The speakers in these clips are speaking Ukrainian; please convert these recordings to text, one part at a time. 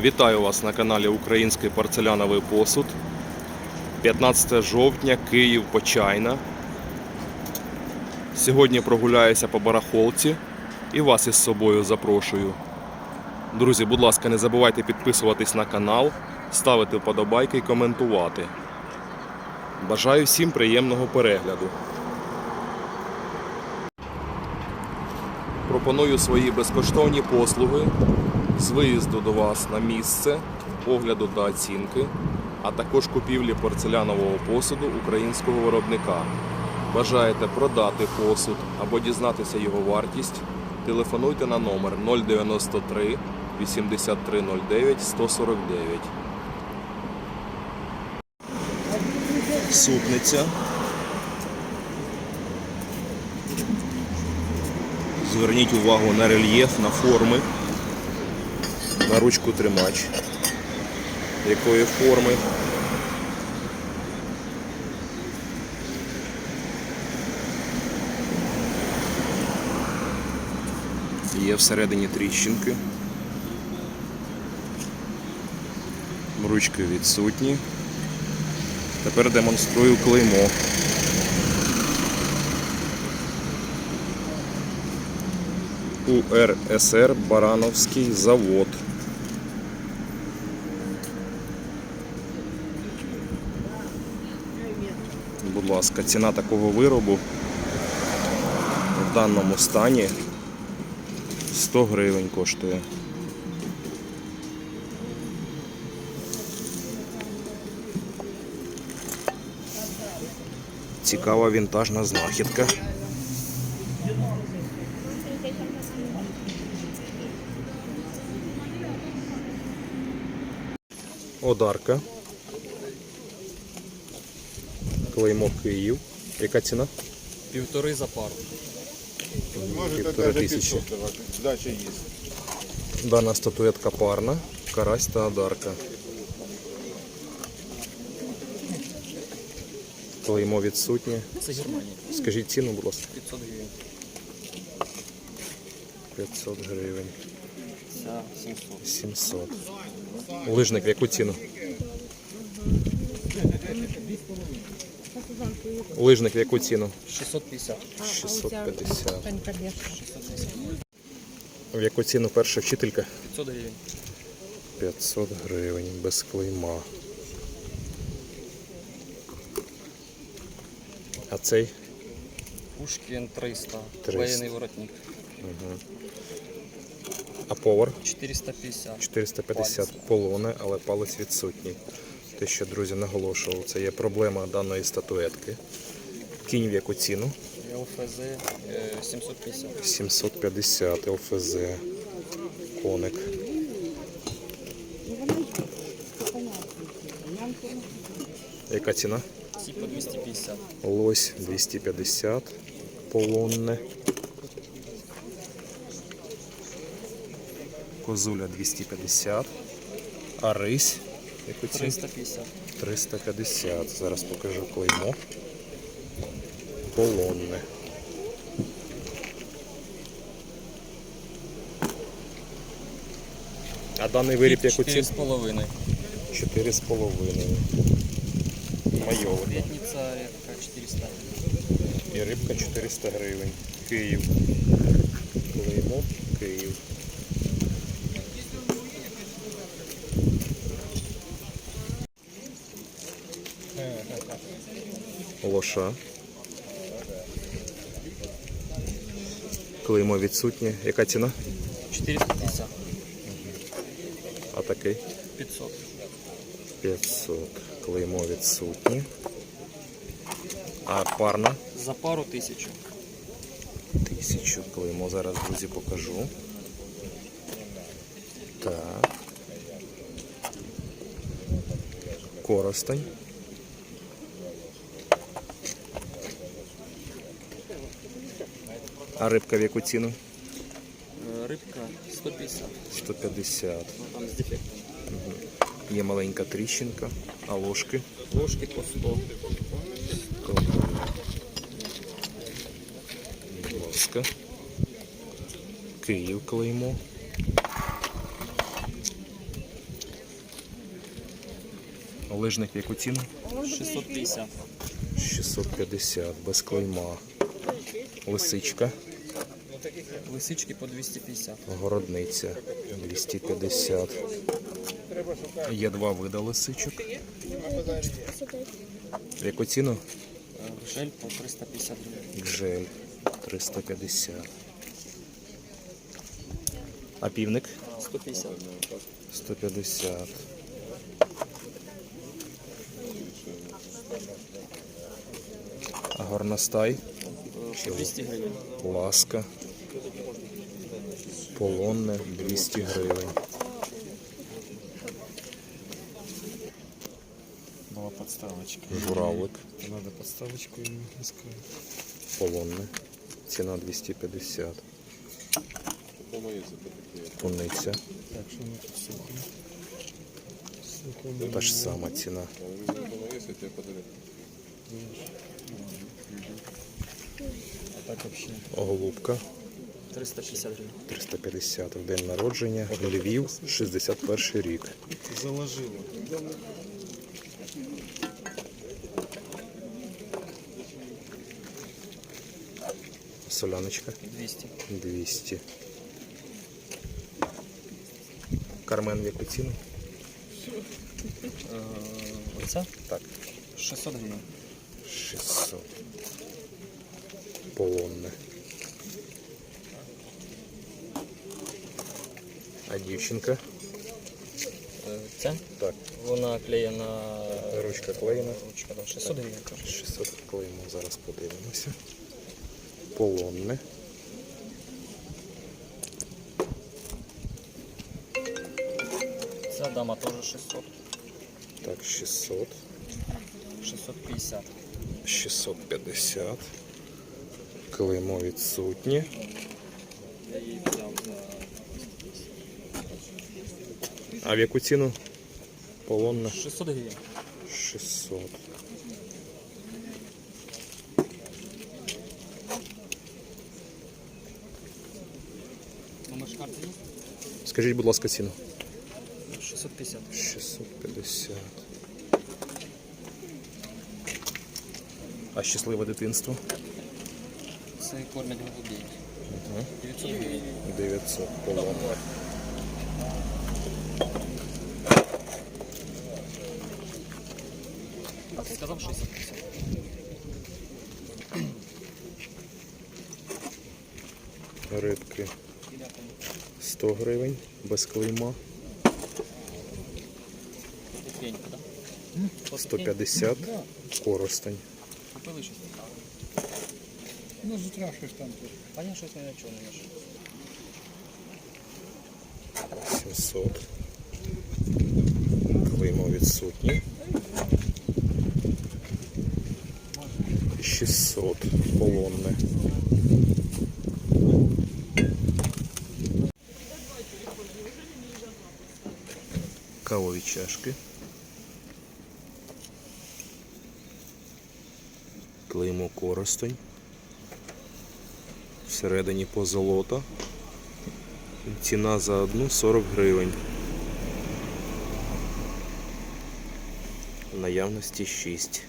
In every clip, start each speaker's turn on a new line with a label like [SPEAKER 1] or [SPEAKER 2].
[SPEAKER 1] Вітаю вас на каналі Український порцеляновий посуд. 15 жовтня, Київ, Почайна. Сьогодні прогуляюся по барахолці і вас із собою запрошую. Друзі, будь ласка, не забувайте підписуватись на канал, ставити вподобайки і коментувати. Бажаю всім приємного перегляду. Пропоную свої безкоштовні послуги з виїзду до вас на місце, огляду та оцінки, а також купівлі порцелянового посуду українського виробника. Бажаєте продати посуд або дізнатися його вартість? Телефонуйте на номер 093 8309 149. Супниця. Зверніть увагу на рельєф, на форми, на ручку тримач. Якої форми. Є всередині тріщинки. Ручки відсутні. Тепер демонструю клеймо. УРСР Барановський завод. Будь ласка, ціна такого виробу в даному стані 100 гривень коштує. Цікава вінтажна знахідка. Одарка. Клеймо Київ. Яка ціна?
[SPEAKER 2] Півтори за пару.
[SPEAKER 1] Півтори тисячі.
[SPEAKER 3] Дача є.
[SPEAKER 1] Дана статуетка парна, карась та одарка. Клеймо відсутнє.
[SPEAKER 2] Це Германія.
[SPEAKER 1] Скажіть ціну, будь ласка.
[SPEAKER 2] 500 гривень.
[SPEAKER 1] 500 гривень.
[SPEAKER 2] Ця 700.
[SPEAKER 1] 700. Лижник в яку ціну? Лижник в яку ціну?
[SPEAKER 2] 650.
[SPEAKER 1] 650. В яку ціну перша вчителька?
[SPEAKER 2] 500 гривень.
[SPEAKER 1] 500 гривень без клейма. А цей
[SPEAKER 2] Пушкін 300.
[SPEAKER 1] 300.
[SPEAKER 2] Воєнний воротник.
[SPEAKER 1] а повар
[SPEAKER 2] 450.
[SPEAKER 1] 450 полоне, але палець відсутній. Те, що, друзі, наголошував, це є проблема даної статуетки. Кінь в яку ціну?
[SPEAKER 2] ЛФЗ е, 750.
[SPEAKER 1] 750 ЛФЗ. Коник. Яка ціна?
[SPEAKER 2] Ці по 250.
[SPEAKER 1] Лось 250 полонне. Козуля 250. А рись? Яку ціну?
[SPEAKER 2] 350.
[SPEAKER 1] 350. Зараз покажу клеймо. Полонне. А даний виріб яку ціну?
[SPEAKER 2] 4,5.
[SPEAKER 1] 4,5. Майовий.
[SPEAKER 2] П'ятниця рідка 400.
[SPEAKER 1] І рибка 400 гривень. Київ. Клеймо Київ. Лоша. Клеймо відсутнє. Яка ціна?
[SPEAKER 2] 450.
[SPEAKER 1] А такий?
[SPEAKER 2] 500.
[SPEAKER 1] 500. Клеймо відсутнє. А парна?
[SPEAKER 2] За пару тисячу.
[SPEAKER 1] Тисячу клеймо зараз, друзі, покажу. Так. Коростень. А рибка в яку ціну?
[SPEAKER 2] Е, Рибка 150.
[SPEAKER 1] 150.
[SPEAKER 2] Ну, там з дефектом.
[SPEAKER 1] Є маленька тріщинка, а ложки.
[SPEAKER 2] Ложки по 100.
[SPEAKER 1] Будь ласка. Київ клеймо. Лижник в яку ціну?
[SPEAKER 2] 650.
[SPEAKER 1] 650, без клейма. Лисичка,
[SPEAKER 2] Лисички по 250.
[SPEAKER 1] городниця 250. Є два види лисичок. Яку ціну?
[SPEAKER 2] Е, Жель по 350 гривень.
[SPEAKER 1] Гжель 350. А півник
[SPEAKER 2] 150.
[SPEAKER 1] 150. А горностай,
[SPEAKER 2] Е, 200 гривень.
[SPEAKER 1] ласка, полонне 200 гривень.
[SPEAKER 3] Была подставочка.
[SPEAKER 1] Журавлик,
[SPEAKER 3] Надо подставочку ему искать.
[SPEAKER 1] полонне. Ціна 250. Куниця.
[SPEAKER 3] Так, что мы тут сухо?
[SPEAKER 1] Та ж сама ціна.
[SPEAKER 3] А так вообще.
[SPEAKER 1] Голубка
[SPEAKER 2] 350 гривень.
[SPEAKER 1] 350 в день народження. Львів 61 рік.
[SPEAKER 3] Заложила.
[SPEAKER 1] Соляночка
[SPEAKER 2] 200.
[SPEAKER 1] 200. Кармен в яку ціну?
[SPEAKER 2] Е, Оця
[SPEAKER 1] Так,
[SPEAKER 2] 600 гривень.
[SPEAKER 1] 600. Полонне. А дівчинка?
[SPEAKER 2] Е, Ця?
[SPEAKER 1] Так,
[SPEAKER 2] Вона клеєна
[SPEAKER 1] ручка клеєна.
[SPEAKER 2] ручка, да, 600 гривень.
[SPEAKER 1] 600 клеїмо, зараз подивимося. Полонне.
[SPEAKER 2] Ця дама теж 600.
[SPEAKER 1] Так, 600.
[SPEAKER 2] 650.
[SPEAKER 1] 650. Клеймо відсутні.
[SPEAKER 2] Я її взяв за
[SPEAKER 1] А в яку ціну? Полонна
[SPEAKER 2] 600 гривень.
[SPEAKER 1] 600.
[SPEAKER 2] Номер карти є?
[SPEAKER 1] Скажіть, будь ласка, ціну.
[SPEAKER 2] 650.
[SPEAKER 1] 650. А щасливе дитинство?
[SPEAKER 2] Це кормять голубей. 900 гривень.
[SPEAKER 1] 900 полон.
[SPEAKER 2] А ти сказав 650.
[SPEAKER 1] Рибки 100 гривень без клейма.
[SPEAKER 2] Пенька, да?
[SPEAKER 1] 150 коростень.
[SPEAKER 2] Купили щось?
[SPEAKER 3] Ну, зутра щось там тут.
[SPEAKER 2] А я щось не нічого не знайшов.
[SPEAKER 1] 700. Клеймо відсутні. 600 полонне. Чашки. Клеймо коростень. Всередині позолота. Ціна за одну 40 гривень. Наявності 6.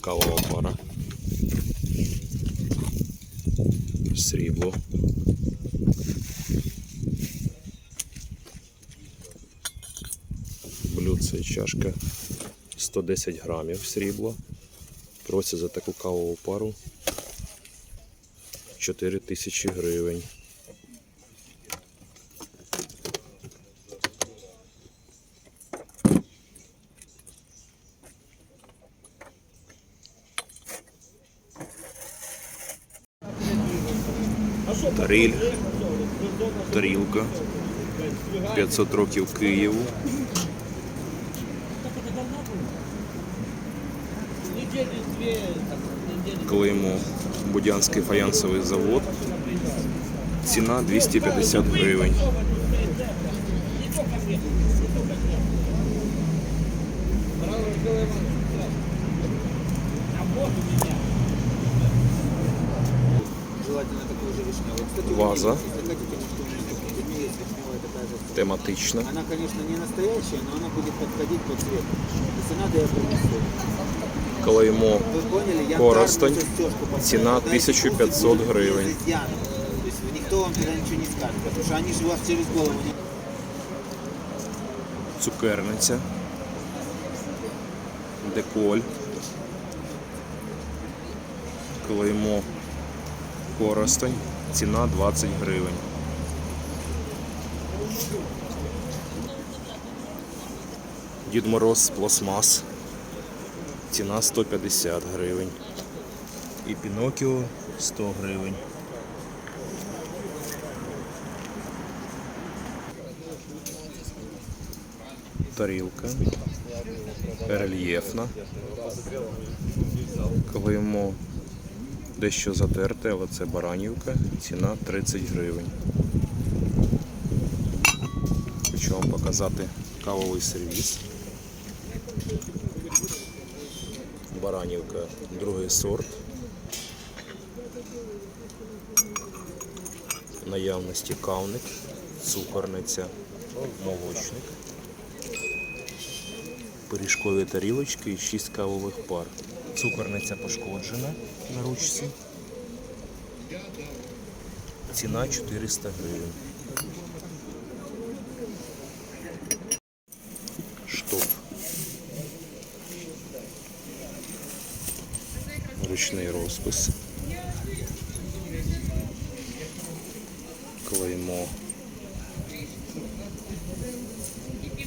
[SPEAKER 1] Кавова пара. Срібло. Блюдце і чашка 110 грамів срібла. Просять за таку кавову пару 4 тисячі гривень. Таріль, тарілка, 500 років Києву. клеймо Будянський фаянсовый завод. Ціна 250
[SPEAKER 4] гривен.
[SPEAKER 1] Ваза. Тематично.
[SPEAKER 4] Она, конечно, не настоящая, но она будет подходить по цвету. Если надо, я.
[SPEAKER 1] Клеймо
[SPEAKER 4] Вы поняли? Я
[SPEAKER 1] Коростень.
[SPEAKER 4] застежку поставлю.
[SPEAKER 1] Ціна
[SPEAKER 4] Тогда эти
[SPEAKER 1] 1500
[SPEAKER 4] курсы будут
[SPEAKER 1] гривень.
[SPEAKER 4] без изъяна. То есть никто вам тогда ничего не скажет, потому что они же у вас через голову не
[SPEAKER 1] цукерниця, деколь, клеймо коростень, ціна 20 гривень. Дід Мороз з пластмас, ціна 150 гривень. І Пінокіо 100 гривень. тарілка, рельєфна, клеймо дещо затерте, але це баранівка, ціна 30 гривень. Хочу вам показати кавовий сервіс. Баранівка, другий сорт. Наявності кавник, цукорниця, молочник пиріжкові тарілочки і 6 кавових пар. Цукорниця пошкоджена на ручці. Ціна 400 гривень. Штоп. Ручний розпис. Клеймо.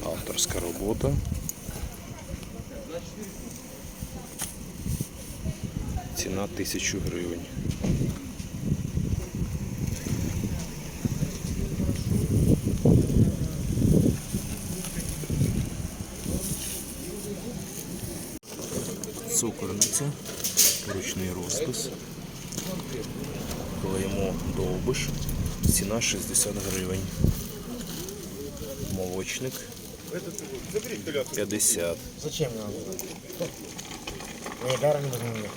[SPEAKER 1] Авторська робота. Ціна 1000 гривень. Цукорниця, ручний розпис, клеймо довбиш, ціна 60 гривень. Молочник 50.
[SPEAKER 5] Зачем нам? Я даром не.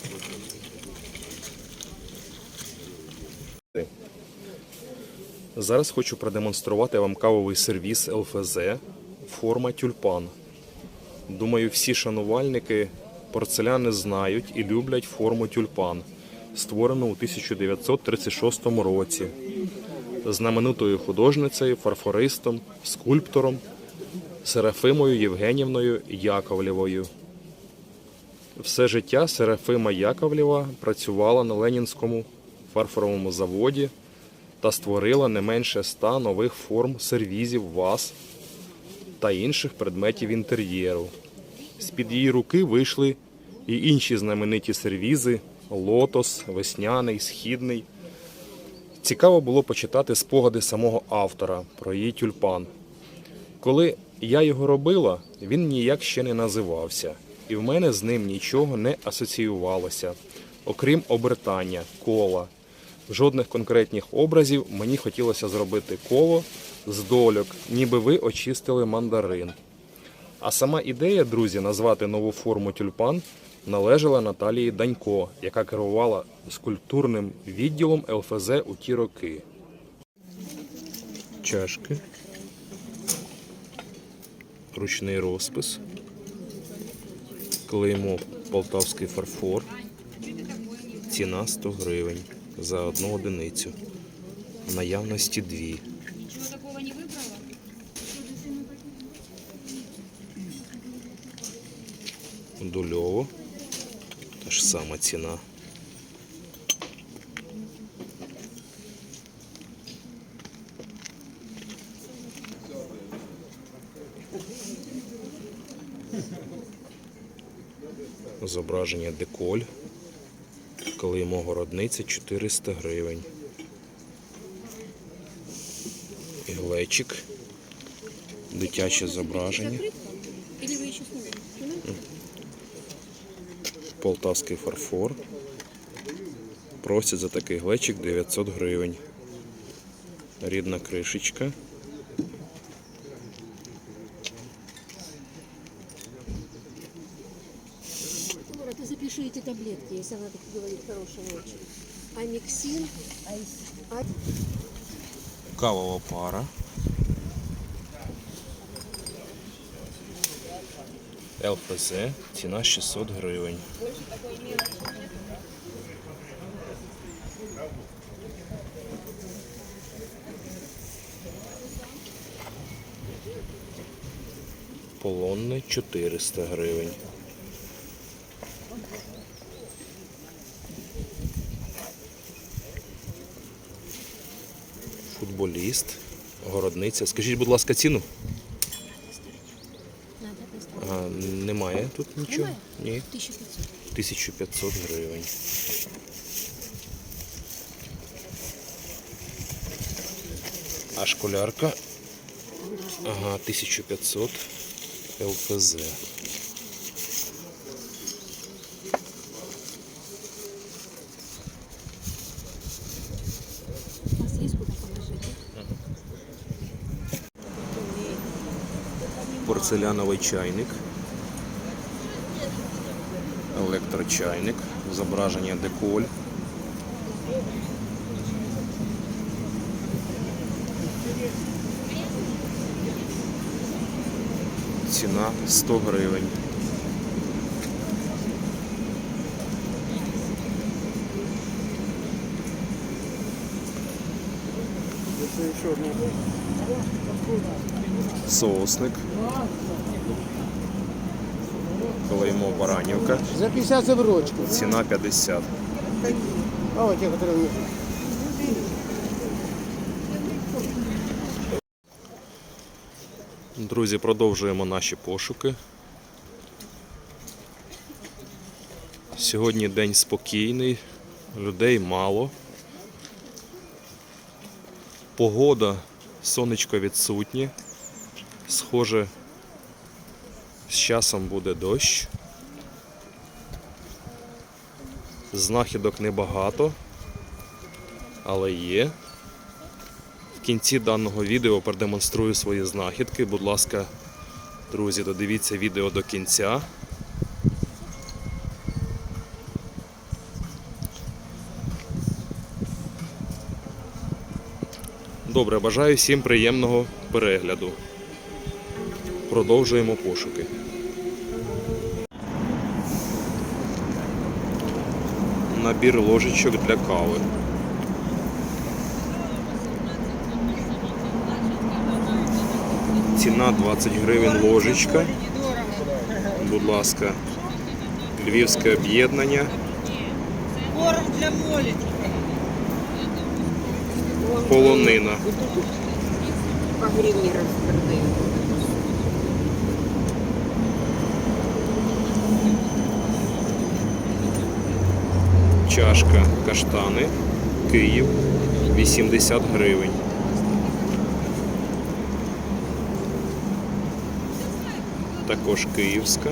[SPEAKER 1] Зараз хочу продемонструвати вам кавовий сервіс ЛФЗ форма тюльпан. Думаю, всі шанувальники порцеляни знають і люблять форму тюльпан, створену у 1936 році знаменитою художницею, фарфористом, скульптором Серафимою Євгенівною Яковлєвою. Все життя Серафима Яковлєва працювала на Ленінському фарфоровому заводі та створила не менше ста нових форм сервізів ваз та інших предметів інтер'єру. З-під її руки вийшли і інші знамениті сервізи лотос, весняний, східний. Цікаво було почитати спогади самого автора про її тюльпан. Коли я його робила, він ніяк ще не називався, і в мене з ним нічого не асоціювалося, окрім обертання, кола. Жодних конкретних образів мені хотілося зробити коло з дольок, ніби ви очистили мандарин. А сама ідея, друзі, назвати нову форму тюльпан належала Наталії Данько, яка керувала скульптурним відділом ЛФЗ у ті роки. Чашки. Ручний розпис. Клеймо полтавський фарфор. Ціна 100 гривень за одну одиницю. Наявності дві. Дульово. Сама ціна. Зображення деколь. Клеймо городниця 400 гривень. Глечик. Дитяче зображення. Полтавський фарфор. Просять за такий глечик 900 гривень. Рідна кришечка.
[SPEAKER 6] Запиши эти таблетки, если она так говорит хорошая очень. Амиксин, айс,
[SPEAKER 1] Кавова пара. ЛПЗ, ціна 600 гривень. Полонне 400 гривень. Футболіст, городниця. Скажіть, будь ласка, ціну? А, немає тут нічого? Ні.
[SPEAKER 7] 1500.
[SPEAKER 1] 1500 гривень. А школярка? Ага, 1500 ЛПЗ.
[SPEAKER 7] У вас куда положить?
[SPEAKER 1] Порцеляновий чайник. Електрочайник. Зображення деколь. Ціна 100 гривень. Соусник. Клеймо Баранівка.
[SPEAKER 5] За 50 за брочку.
[SPEAKER 1] Ціна 50.
[SPEAKER 5] А вот те, которые.
[SPEAKER 1] Друзі, продовжуємо наші пошуки. Сьогодні день спокійний, людей мало. Погода, сонечко відсутнє. Схоже, з часом буде дощ. Знахідок небагато, але є. В кінці даного відео продемонструю свої знахідки. Будь ласка, друзі, додивіться відео до кінця. Добре, бажаю всім приємного перегляду. Продовжуємо пошуки. Набір ложечок для кави. Ціна 20 гривень ложечка. Будь ласка, львівське об'єднання.
[SPEAKER 6] Корм для молі.
[SPEAKER 1] Полонина.
[SPEAKER 6] По гривні.
[SPEAKER 1] Чашка каштани. Київ 80 гривень. Також київська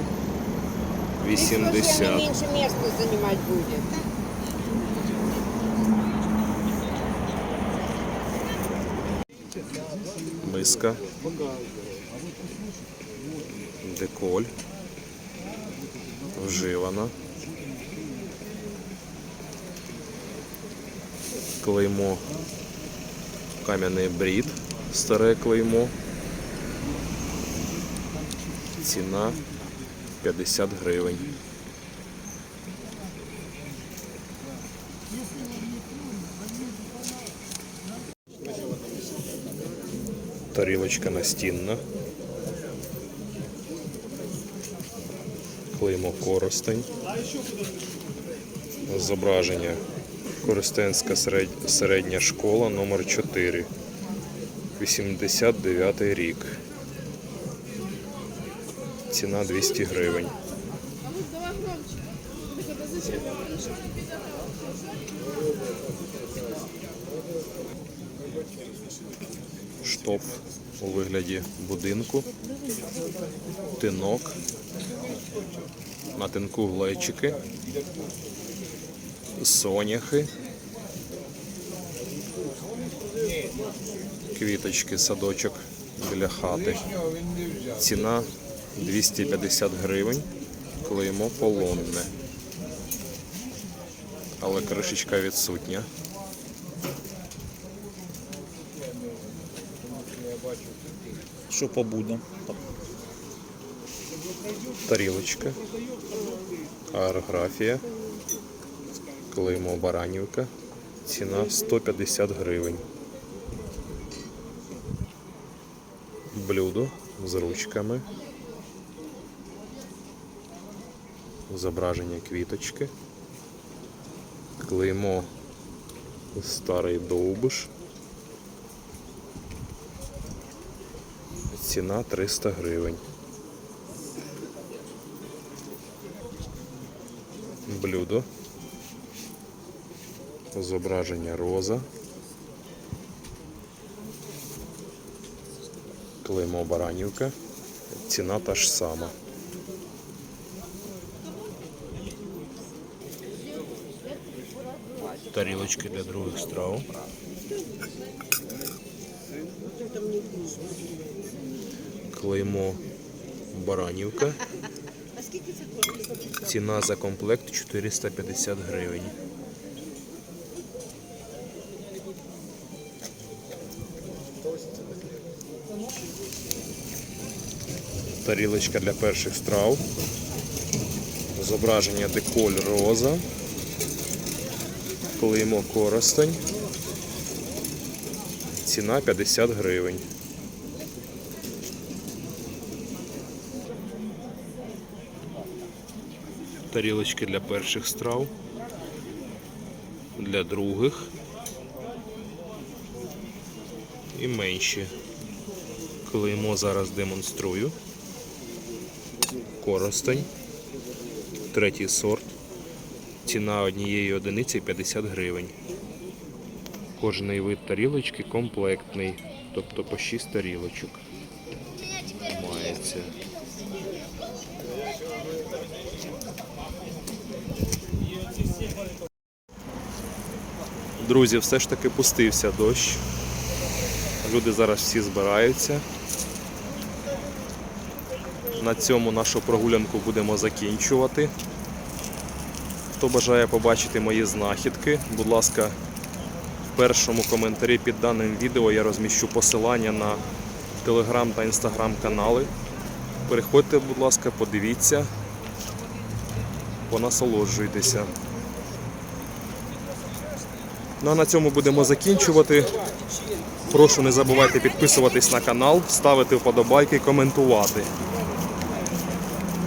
[SPEAKER 1] 80.
[SPEAKER 6] менше місця займати буде.
[SPEAKER 1] Миска. Деколь. Вживана. Клеймо. Кам'яний брід. Старе клеймо. Ціна 50 гривень. Тарілочка настінна. Клеймо Коростень. Зображення Коростенська середня школа номер 4 89 рік. Ціна 200 гривень. Штоп у вигляді будинку. Тинок. На тинку глечики соняхи, квіточки, садочок біля хати. Ціна 250 гривень, клеймо полонне. Але кришечка відсутня.
[SPEAKER 3] Що побуде?
[SPEAKER 1] Тарілочка, аерографія клеймо Баранівка, ціна 150 гривень. Блюдо з ручками, зображення квіточки, клеймо старий довбиш. Ціна 300 гривень. блюдо, зображення роза, клеймо Баранівка, ціна та ж сама. Тарілочки для других страв. Клеймо Баранівка. Ціна за комплект 450 гривень. Тарілочка для перших страв. Зображення деколь роза. Клеймо коростень. Ціна 50 гривень. тарілочки для перших страв, для других і менші. Клеймо зараз демонструю. Коростень, третій сорт. Ціна однієї одиниці 50 гривень. Кожний вид тарілочки комплектний, тобто по 6 тарілочок. Мається. Друзі, все ж таки пустився дощ. Люди зараз всі збираються. На цьому нашу прогулянку будемо закінчувати. Хто бажає побачити мої знахідки, будь ласка, в першому коментарі під даним відео я розміщу посилання на телеграм та інстаграм канали. Переходьте, будь ласка, подивіться, понасолоджуйтеся. Ну а на цьому будемо закінчувати. Прошу не забувайте підписуватись на канал, ставити вподобайки, коментувати.